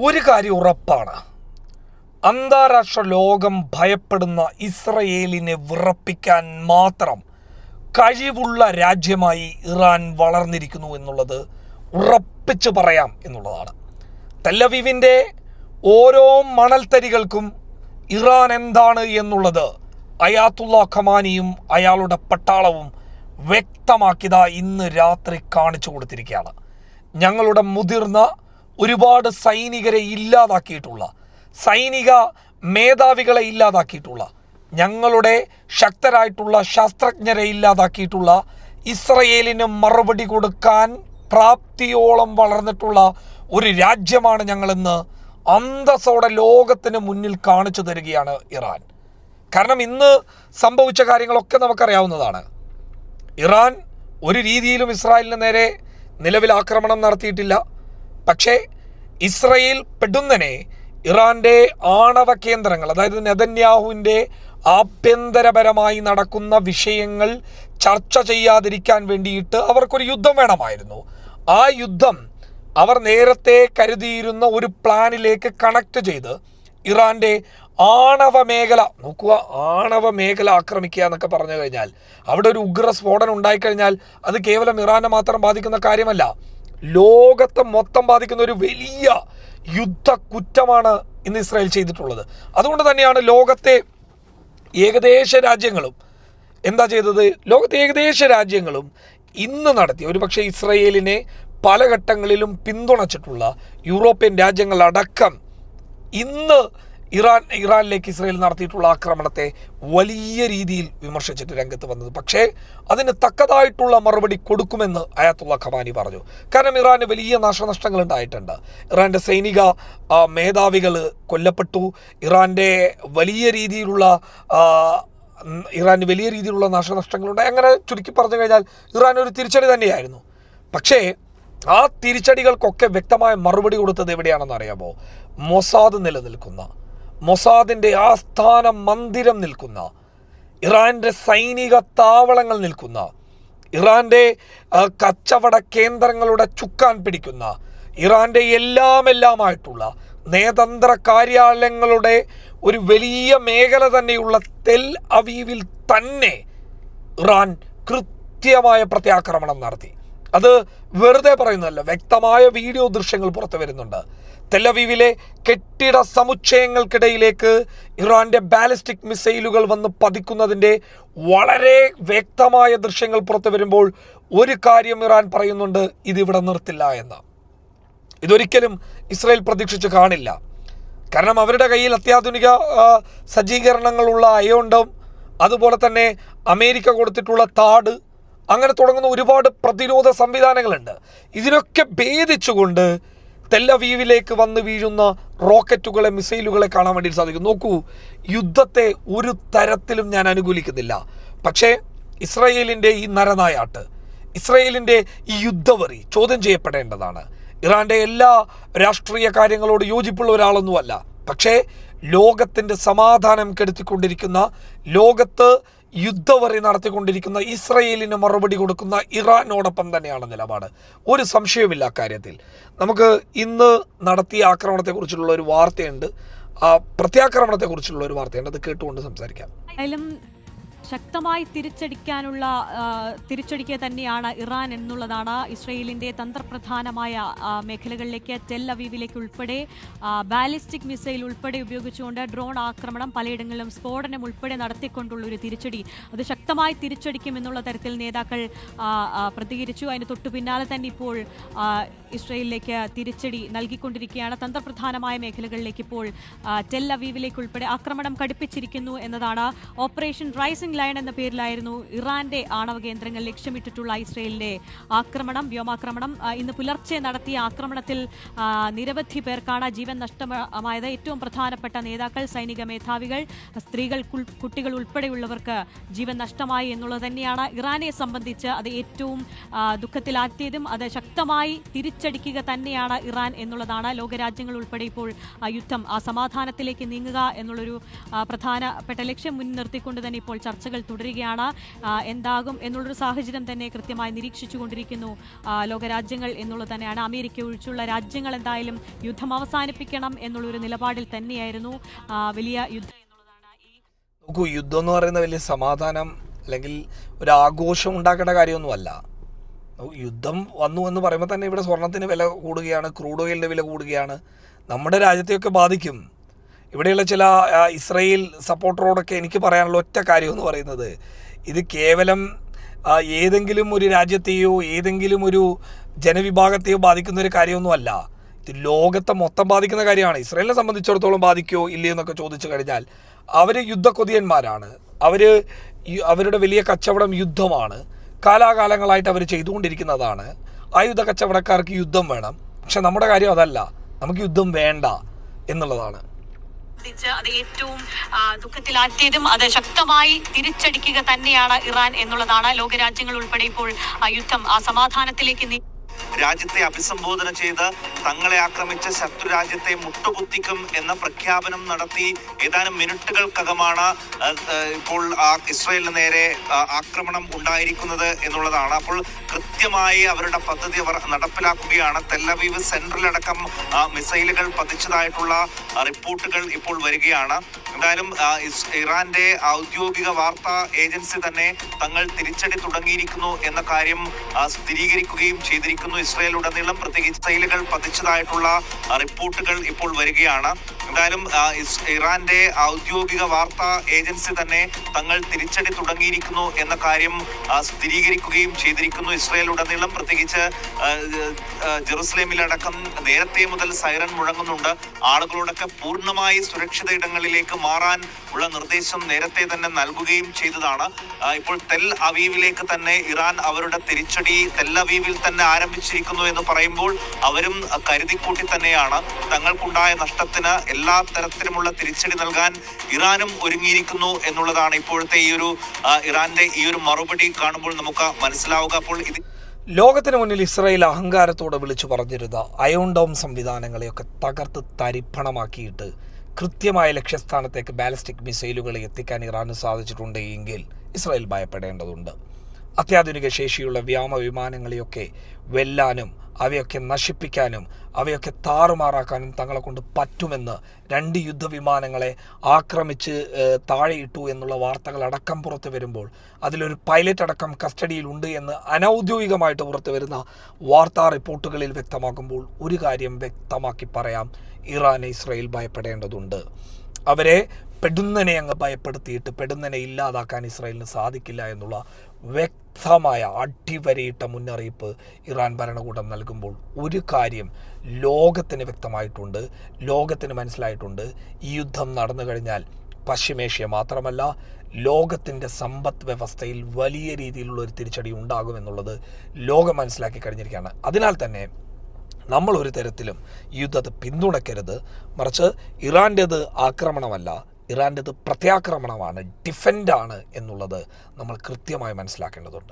ഒരു കാര്യം ഉറപ്പാണ്. അന്താരാഷ്ട്ര ലോകം ഭയപ്പെടുന്ന ഇസ്രയേലിനെ വിറപ്പിക്കാൻ മാത്രം കഴിവുള്ള രാജ്യമായി ഇറാൻ വളർന്നിരിക്കുന്നു എന്നുള്ളത് ഉറപ്പിച്ചു പറയാം എന്നുള്ളതാണ്. തെല്ലവീവിന്റെ ഓരോ മണൽത്തരികൾക്കും ഇറാൻ എന്താണ് എന്നുള്ളത് അയാത്തുള്ള ഖമാനിയും അയാളുടെ പട്ടാളവും വ്യക്തമാക്കിയതാ ഇന്ന് രാത്രി കാണിച്ചു കൊടുത്തിരിക്കുകയാണ്. ഞങ്ങളുടെ മുതിർന്ന ഒരുപാട് സൈനികരെ ഇല്ലാതാക്കിയിട്ടുള്ള സൈനിക മേധാവികളെ ഇല്ലാതാക്കിയിട്ടുള്ള ഞങ്ങളുടെ ശക്തരായിട്ടുള്ള ശാസ്ത്രജ്ഞരെ ഇല്ലാതാക്കിയിട്ടുള്ള ഇസ്രയേലിന് മറുപടി കൊടുക്കാൻ പ്രാപ്തിയോളം വളർന്നിട്ടുള്ള ഒരു രാജ്യമാണ് ഞങ്ങളെന്ന് അന്തസ്സോടെ ലോകത്തിന് മുന്നിൽ കാണിച്ചു തരികയാണ് ഇറാൻ. കാരണം ഇന്ന് സംഭവിച്ച കാര്യങ്ങളൊക്കെ നമുക്കറിയാവുന്നതാണ്. ഇറാൻ ഒരു രീതിയിലും ഇസ്രായേലിന് നേരെ നിലവിൽ ആക്രമണം നടത്തിയിട്ടില്ല. പക്ഷേ ഇസ്രയേൽ പെടുന്നനെ ഇറാന്റെ ആണവ കേന്ദ്രങ്ങൾ അതായത് നെതന്യാഹുവിന്റെ ആഭ്യന്തരപരമായി നടക്കുന്ന വിഷയങ്ങൾ ചർച്ച ചെയ്യാതിരിക്കാൻ വേണ്ടിയിട്ട് അവർക്കൊരു യുദ്ധം വേണമായിരുന്നു. ആ യുദ്ധം അവർ നേരത്തെ കരുതിയിരുന്ന ഒരു പ്ലാനിലേക്ക് കണക്ട് ചെയ്ത് ഇറാന്റെ ആണവ മേഖല നോക്കുക ആണവ മേഖല ആക്രമിക്കുക എന്നൊക്കെ പറഞ്ഞു കഴിഞ്ഞാൽ അവിടെ ഒരു ഉഗ്ര സ്ഫോടനം ഉണ്ടായിക്കഴിഞ്ഞാൽ അത് കേവലം ഇറാനെ മാത്രം ബാധിക്കുന്ന കാര്യമല്ല. ലോകത്തെ മൊത്തം ബാധിക്കുന്ന ഒരു വലിയ യുദ്ധ കുറ്റമാണ് ഇന്ന് ഇസ്രായേൽ ചെയ്തിട്ടുള്ളത്. അതുകൊണ്ട് തന്നെയാണ് ലോകത്തെ ഏകദേശ രാജ്യങ്ങളും എന്താ ചെയ്തത്? ലോകത്തെ ഏകദേശ രാജ്യങ്ങളും ഇന്ന് നടത്തി ഒരുപക്ഷെ ഇസ്രയേലിനെ പല ഘട്ടങ്ങളിലും പിന്തുണച്ചിട്ടുള്ള യൂറോപ്യൻ രാജ്യങ്ങളടക്കം ഇന്ന് ഇറാൻ ഇറാനിലേക്ക് ഇസ്രയേൽ നടത്തിയിട്ടുള്ള ആക്രമണത്തെ വലിയ രീതിയിൽ വിമർശിച്ചിട്ട് രംഗത്ത് വന്നത്. പക്ഷേ അതിന് തക്കതായിട്ടുള്ള മറുപടി കൊടുക്കുമെന്ന് അയാത്തുള്ള ഖമാനി പറഞ്ഞു. കാരണം ഇറാന് വലിയ നാശനഷ്ടങ്ങൾ ഉണ്ടായിട്ടുണ്ട്. ഇറാന്റെ സൈനിക മേധാവികൾ കൊല്ലപ്പെട്ടു. ഇറാന്റെ വലിയ രീതിയിലുള്ള ഇറാന് വലിയ രീതിയിലുള്ള നാശനഷ്ടങ്ങളുണ്ടായി അങ്ങനെ ചുരുക്കി പറഞ്ഞു കഴിഞ്ഞാൽ ഇറാൻ ഒരു തിരിച്ചടി തന്നെയായിരുന്നു. പക്ഷേ ആ തിരിച്ചടികൾക്കൊക്കെ വ്യക്തമായ മറുപടി കൊടുത്തത് എവിടെയാണെന്ന് അറിയാമോ? മൊസാദ് നിലനിൽക്കുന്ന മൊസാദിന്റെ ആസ്ഥാന മന്ദിരം നിൽക്കുന്ന ഇറാന്റെ സൈനിക താവളങ്ങൾ നിൽക്കുന്ന ഇറാന്റെ കച്ചവട കേന്ദ്രങ്ങളുടെ ചുക്കാൻ പിടിക്കുന്ന ഇറാന്റെ എല്ലാം എല്ലാമായിട്ടുള്ള നയതന്ത്ര കാര്യാലയങ്ങളുടെ ഒരു വലിയ മേഖല തന്നെയുള്ള തെൽ അവീവിൽ തന്നെ ഇറാൻ കൃത്യമായ പ്രത്യാക്രമണം നടത്തി. അത് വെറുതെ പറയുന്നതല്ല വ്യക്തമായ വീഡിയോ ദൃശ്യങ്ങൾ പുറത്തു വരുന്നുണ്ട്. തെല്ലവീവിലെ കെട്ടിട സമുച്ചയങ്ങൾക്കിടയിലേക്ക് ഇറാന്റെ ബാലിസ്റ്റിക് മിസൈലുകൾ വന്ന് പതിക്കുന്നതിന്റെ വളരെ വ്യക്തമായ ദൃശ്യങ്ങൾ പുറത്തു വരുമ്പോൾ ഒരു കാര്യം ഇറാൻ പറയുന്നുണ്ട് ഇതിവിടെ നിർത്തില്ല എന്ന്. ഇതൊരിക്കലും ഇസ്രായേൽ പ്രതീക്ഷിച്ച് കാണില്ല. കാരണം അവരുടെ കയ്യിൽ അത്യാധുനിക സജ്ജീകരണങ്ങളുള്ള അയോണ്ടം അതുപോലെ തന്നെ അമേരിക്ക കൊടുത്തിട്ടുള്ള താട് അങ്ങനെ തുടങ്ങുന്ന ഒരുപാട് പ്രതിരോധ സംവിധാനങ്ങളുണ്ട്. ഇതിനൊക്കെ ഭേദിച്ചുകൊണ്ട് തെല്ലവീവിലേക്ക് വന്ന് വീഴുന്ന റോക്കറ്റുകളെ മിസൈലുകളെ കാണാൻ വേണ്ടി സാധിക്കും. നോക്കൂ യുദ്ധത്തെ ഒരു തരത്തിലും ഞാൻ അനുകൂലിക്കുന്നില്ല. പക്ഷേ ഇസ്രയേലിന്റെ ഈ നരനായാട്ട് ഇസ്രയേലിന്റെ ഈ യുദ്ധവറി ചോദ്യം ചെയ്യപ്പെടേണ്ടതാണ്. ഇറാന്റെ എല്ലാ രാഷ്ട്രീയ കാര്യങ്ങളോട് യോജിപ്പുള്ള ഒരാളൊന്നുമല്ല. പക്ഷേ ലോകത്തിന്റെ സമാധാനം കെടുത്തിക്കൊണ്ടിരിക്കുന്ന ലോകത്ത് യുദ്ധവറി നടത്തിക്കൊണ്ടിരിക്കുന്ന ഇസ്രയേലിന് മറുപടി കൊടുക്കുന്ന ഇറാനോടൊപ്പം തന്നെയാണ് നിലപാട്. ഒരു സംശയവുമില്ല അക്കാര്യത്തിൽ. നമുക്ക് ഇന്ന് നടത്തിയ ആക്രമണത്തെക്കുറിച്ചുള്ള ഒരു വാർത്തയുണ്ട്. ആ പ്രത്യാക്രമണത്തെക്കുറിച്ചുള്ള ഒരു വാർത്തയുണ്ട്. അത് കേട്ടുകൊണ്ട് സംസാരിക്കാം. ശക്തമായി തിരിച്ചടിക്കാനുള്ള തിരിച്ചടിക്കുക തന്നെയാണ് ഇറാൻ എന്നുള്ളതാണ് ഇസ്രയേലിന്റെ തന്ത്രപ്രധാനമായ മേഖലകളിലേക്ക് ടെൽ അവീവിലേക്ക് ഉൾപ്പെടെ ബാലിസ്റ്റിക് മിസൈൽ ഉൾപ്പെടെ ഉപയോഗിച്ചുകൊണ്ട് ഡ്രോൺ ആക്രമണം പലയിടങ്ങളിലും സ്ഫോടനം ഉൾപ്പെടെ നടത്തിക്കൊണ്ടുള്ള ഒരു തിരിച്ചടി. അത് ശക്തമായി തിരിച്ചടിക്കും എന്നുള്ള തരത്തിൽ നേതാക്കൾ പ്രതികരിച്ചു. അതിന് തൊട്ടു പിന്നാലെ തന്നെ ഇപ്പോൾ ഇസ്രയേലിലേക്ക് തിരിച്ചടി നൽകിക്കൊണ്ടിരിക്കുകയാണ്. തന്ത്രപ്രധാനമായ മേഖലകളിലേക്ക് ഇപ്പോൾ അവീവിലേക്ക് ഉൾപ്പെടെ ആക്രമണം കടുപ്പിച്ചിരിക്കുന്നു എന്നതാണ് ഓപ്പറേഷൻ റൈസിംഗ് ലയൺ എന്ന പേരിലായിരുന്നു ഇറാന്റെ ആണവ കേന്ദ്രങ്ങൾ ലക്ഷ്യമിട്ടിട്ടുള്ള ഇസ്രയേലിന്റെ ആക്രമണം വ്യോമാക്രമണം. ഇന്ന് പുലർച്ചെ നടത്തിയ ആക്രമണത്തിൽ നിരവധി പേർക്കാണ് ജീവൻ നഷ്ടമായത്. ഏറ്റവും പ്രധാനപ്പെട്ട നേതാക്കൾ സൈനിക മേധാവികൾ സ്ത്രീകൾ കുട്ടികൾ ഉൾപ്പെടെയുള്ളവർക്ക് ജീവൻ നഷ്ടമായി എന്നുള്ളത് തന്നെയാണ്. ഇറാനെ സംബന്ധിച്ച് അത് ഏറ്റവും ദുഃഖത്തിലാറ്റിയതും അത് ശക്തമായി തിരിച്ചടിക്കുക തന്നെയാണ് ഇറാൻ എന്നുള്ളതാണ്. ലോകരാജ്യങ്ങൾ ഉൾപ്പെടെ ഇപ്പോൾ യുദ്ധം ആ സമാധാനത്തിലേക്ക് നീങ്ങുക എന്നുള്ളൊരു പ്രധാനപ്പെട്ട ലക്ഷ്യം മുൻനിർത്തിക്കൊണ്ട് തന്നെ ഇപ്പോൾ ചർച്ച ചർച്ചകൾ തുടരുകയാണ്. എന്താകും എന്നുള്ളൊരു സാഹചര്യം തന്നെ കൃത്യമായി നിരീക്ഷിച്ചുകൊണ്ടിരിക്കുന്നു. ലോകരാജ്യങ്ങൾ എന്നുള്ളത് തന്നെയാണ്. അമേരിക്ക ഒഴിച്ചുള്ള രാജ്യങ്ങൾ എന്തായാലും യുദ്ധം അവസാനിപ്പിക്കണം എന്നുള്ളൊരു നിലപാടിൽ തന്നെയായിരുന്നു. വലിയ യുദ്ധം നോക്കൂ യുദ്ധം എന്ന് പറയുന്ന വലിയ സമാധാനം അല്ലെങ്കിൽ ഒരു ആഘോഷം ഉണ്ടാക്കേണ്ട കാര്യമൊന്നുമല്ല. യുദ്ധം വന്നു എന്ന് പറയുമ്പോൾ തന്നെ ഇവിടെ സ്വർണത്തിന് വില കൂടുകയാണ് ക്രൂഡ് ഓയിലിന്റെ വില കൂടുകയാണ്. നമ്മുടെ രാജ്യത്തെയൊക്കെ ബാധിക്കും. ഇവിടെയുള്ള ചില ഇസ്രയേൽ സപ്പോർട്ടറോടൊക്കെ എനിക്ക് പറയാനുള്ള ഒറ്റ കാര്യം എന്ന് പറയുന്നത് ഇത് കേവലം ഏതെങ്കിലും ഒരു രാജ്യത്തെയോ ഏതെങ്കിലും ഒരു ജനവിഭാഗത്തെയോ ബാധിക്കുന്ന ഒരു കാര്യമൊന്നുമല്ല ഇത് ലോകത്തെ മൊത്തം ബാധിക്കുന്ന കാര്യമാണ്. ഇസ്രയേലിനെ സംബന്ധിച്ചിടത്തോളം ബാധിക്കുമോ ഇല്ലയോ എന്നൊക്കെ ചോദിച്ചു കഴിഞ്ഞാൽ അവർ യുദ്ധക്കൊതിയന്മാരാണ്. അവർ അവരുടെ വലിയ കച്ചവടം യുദ്ധമാണ്. കാലാകാലങ്ങളായിട്ട് അവർ ചെയ്തുകൊണ്ടിരിക്കുന്നതാണ്. ആയുധ കച്ചവടക്കാർക്ക് യുദ്ധം വേണം. പക്ഷെ നമ്മുടെ കാര്യം അതല്ല. നമുക്ക് യുദ്ധം വേണ്ട എന്നുള്ളതാണ്. അത് ഏറ്റവും ദുഃഖത്തിലാറ്റിയതും അത് ശക്തമായി തിരിച്ചടിക്കുക തന്നെയാണ് ഇറാൻ എന്നുള്ളതാണ്. ലോകരാജ്യങ്ങൾ ഉൾപ്പെടെ ഇപ്പോൾ യുദ്ധം ആ സമാധാനത്തിലേക്ക് നീ രാജ്യത്തെ അഭിസംബോധന ചെയ്ത് തങ്ങളെ ആക്രമിച്ച ശത്രു രാജ്യത്തെ മുട്ടുകുത്തിക്കും എന്ന പ്രഖ്യാപനം നടത്തി ഏതാനും മിനിറ്റുകൾക്കകമാണ് ഇപ്പോൾ ഇസ്രായേലിന് നേരെ ആക്രമണം ഉണ്ടായിരിക്കുന്നത് എന്നുള്ളതാണ്. അപ്പോൾ കൃത്യമായി അവരുടെ പദ്ധതി അവർ നടപ്പിലാക്കുകയാണ്. തെല്ലവീവ് സെൻട്രലടക്കം മിസൈലുകൾ പതിച്ചതായിട്ടുള്ള റിപ്പോർട്ടുകൾ ഇപ്പോൾ വരികയാണ്. എന്തായാലും ഇറാന്റെ ഔദ്യോഗിക വാർത്താ ഏജൻസി തന്നെ തങ്ങൾ തിരിച്ചടി തുടങ്ങിയിരിക്കുന്നു എന്ന കാര്യം സ്ഥിരീകരിക്കുകയും ചെയ്തിരിക്കുന്നു ഇസ്രായേൽ ഉടനീളം പ്രത്യേകിച്ച് മിസൈലുകൾ പതിച്ചതായിട്ടുള്ള റിപ്പോർട്ടുകൾ ഇപ്പോൾ വരികയാണ്. എന്തായാലും ഇറാന്റെ ഔദ്യോഗിക വാർത്താ ഏജൻസി തന്നെ തങ്ങൾ തിരിച്ചടി തുടങ്ങിയിരിക്കുന്നു എന്ന കാര്യം സ്ഥിരീകരിക്കുകയും ചെയ്തിരിക്കുന്നു. ഇസ്രായേൽ ഉടനീളം പ്രത്യേകിച്ച് ജെറുസലേമിലടക്കം നേരത്തെ മുതൽ സൈറൻ മുഴങ്ങുന്നുണ്ട്. ആളുകളോടൊക്കെ പൂർണമായി സുരക്ഷിത ഇടങ്ങളിലേക്ക് മാറാൻ ഉള്ള നിർദ്ദേശം നേരത്തെ തന്നെ നൽകുകയും ചെയ്തതാണ്. ഇപ്പോൾ തെൽ അവീവിലേക്ക് തന്നെ ഇറാൻ അവരുടെ തിരിച്ചടി തെൽ അവീവിൽ തന്നെ ആരംഭിച്ചിരിക്കുന്നു എന്ന് പറയുമ്പോൾ അവരും കരുതിക്കൂട്ടി തന്നെയാണ് തങ്ങൾക്കുണ്ടായ നഷ്ടത്തിന് എല്ലാ തരത്തിലുമുള്ള തിരിച്ചടി നൽകാൻ ഇറാനും ഒരുങ്ങിയിരിക്കുന്നു എന്നുള്ളതാണ് ഇപ്പോഴത്തെ ഈ ഒരു ഇറാന്റെ ഈ ഒരു മറുപടി കാണുമ്പോൾ നമുക്ക് മനസ്സിലാവുക. അപ്പോൾ ഇത് ലോകത്തിന് മുന്നിൽ ഇസ്രയേൽ അഹങ്കാരത്തോടെ വിളിച്ചു പറഞ്ഞിരുന്ന അയോൺഡോം സംവിധാനങ്ങളെയൊക്കെ തകർത്ത് തരിപ്പണമാക്കിയിട്ട് കൃത്യമായ ലക്ഷ്യസ്ഥാനത്തേക്ക് ബാലിസ്റ്റിക് മിസൈലുകളെ എത്തിക്കാൻ ഇറാന് സാധിച്ചിട്ടുണ്ട് എങ്കിൽ ഇസ്രായേൽ ഭയപ്പെടേണ്ടതുണ്ട്. അത്യാധുനിക ശേഷിയുള്ള വ്യോമ വിമാനങ്ങളെയൊക്കെ വെല്ലാനും അവയൊക്കെ നശിപ്പിക്കാനും അവയൊക്കെ താറുമാറാക്കാനും തങ്ങളെ കൊണ്ട് പറ്റുമെന്ന് രണ്ട് യുദ്ധവിമാനങ്ങളെ ആക്രമിച്ച് താഴെയിട്ടു എന്നുള്ള വാർത്തകൾ അടക്കം പുറത്തു വരുമ്പോൾ അതിലൊരു പൈലറ്റ് അടക്കം കസ്റ്റഡിയിലുണ്ട് എന്ന് അനൗദ്യോഗികമായിട്ട് പുറത്തു വരുന്ന വാർത്താ റിപ്പോർട്ടുകളിൽ വ്യക്തമാക്കുമ്പോൾ ഒരു കാര്യം വ്യക്തമാക്കി പറയാം. ഇറാൻ ഇസ്രയേൽ ഭയപ്പെടേണ്ടതുണ്ട്. അവരെ പെടുന്നനെ അങ്ങ് ഭയപ്പെടുത്തിയിട്ട് പെടുന്നനെ ഇല്ലാതാക്കാൻ ഇസ്രായേലിന് സാധിക്കില്ല എന്നുള്ള വ്യക്തമായ അടിവരയിട്ട മുന്നറിയിപ്പ് ഇറാൻ ഭരണകൂടം നൽകുമ്പോൾ ഒരു കാര്യം ലോകത്തിന് വ്യക്തമായിട്ടുണ്ട് ലോകത്തിന് മനസ്സിലായിട്ടുണ്ട്. ഈ യുദ്ധം നടന്നു കഴിഞ്ഞാൽ പശ്ചിമേഷ്യ മാത്രമല്ല ലോകത്തിന്റെ സമ്പദ് വ്യവസ്ഥയിൽ വലിയ രീതിയിലുള്ള ഒരു തിരിച്ചടി ഉണ്ടാകുമെന്നുള്ളത് ലോകം മനസ്സിലാക്കി കഴിഞ്ഞിരിക്കുകയാണ്. അതിനാൽ തന്നെ നമ്മൾ ഒരു തരത്തിലും യുദ്ധത്തെ പിന്തുണയ്ക്കരുത്. മറിച്ച് ഇറാന്റേത് ആക്രമണമല്ല ഇറാന്റേത് പ്രത്യാക്രമണമാണ് ഡിഫെൻഡാണ് എന്നുള്ളത് നമ്മൾ കൃത്യമായി മനസ്സിലാക്കേണ്ടതുണ്ട്.